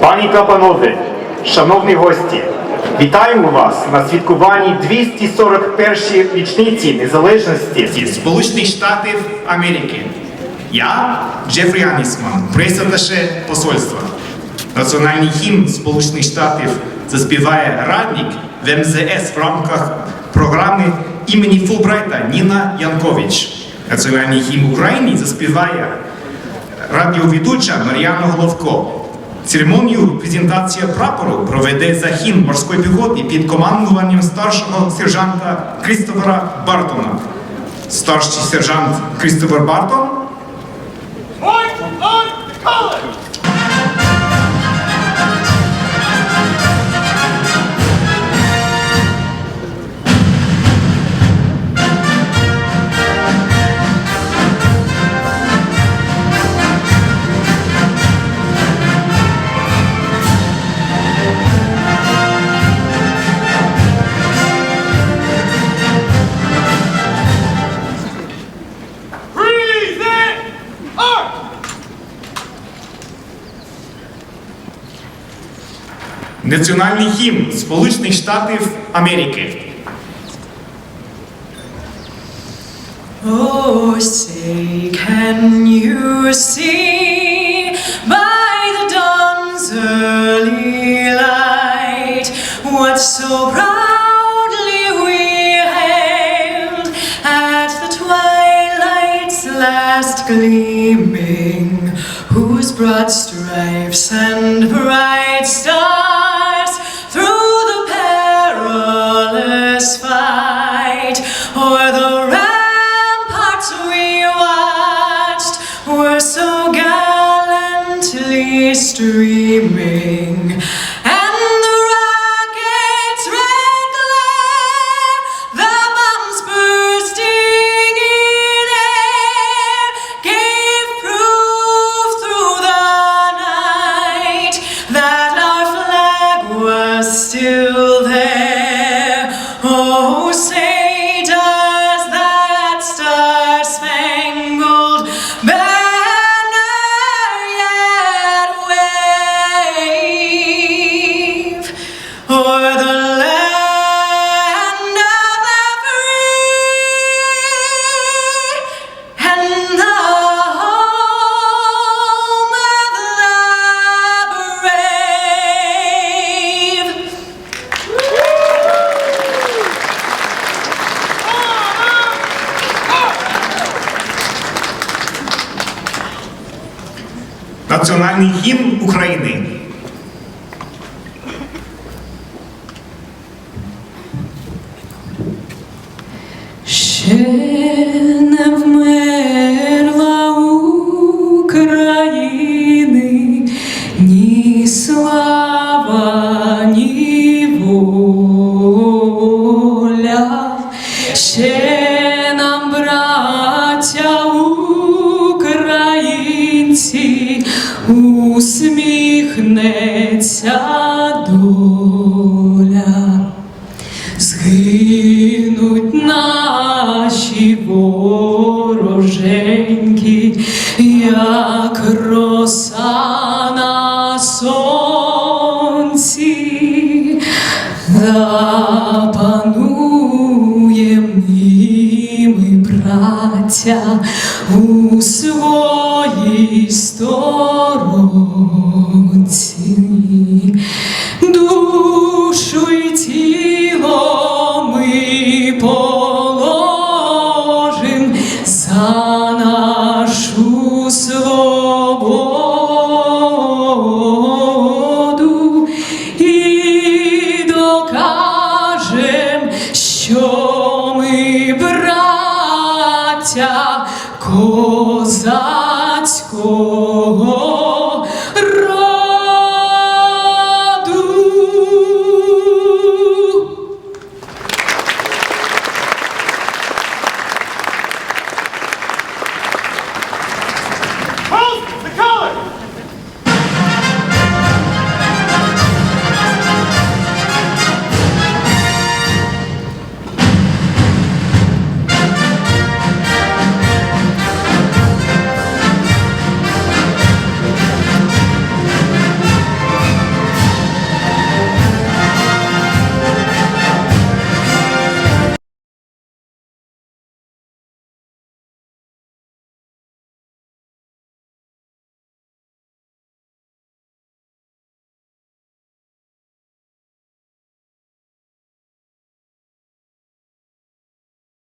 Пані та панове, шановні гості, вітаємо вас на святкуванні 241-ї річниці незалежності Сполучених Штатів Америки. Я Джефрі Анісман, прес-атташе посольства. Національний гімн Сполучених Штатів заспіває радник в МЗС в рамках програми імені Фулбрайта Ніна Янкович. Національний гімн України заспіває радіоведуча Мар'яна Головко. Церемонію презентація прапору проведе загін морської піхоти під командуванням старшого сержанта Крістофера Бартона. Старший сержант Крістофер Бартон Point on! Національний гімн Сполучених Штатів Америки. Oh, say, can you see by the dawn's early light what so proudly we hailed at the twilight's last gleaming, whose broad stripes and bright stars streaming. And the rocket's red glare, the bombs bursting in air, gave proof through the night that our flag was still there. Oh, say Національний гімн України. Ще не вмерла України ні слава, ні воля. Ще доля. Згинуть наші вороженьки, як роса на сонці, запануєм ми, браття, у своїй стороні. свободу і докажем, що ми браття козацького.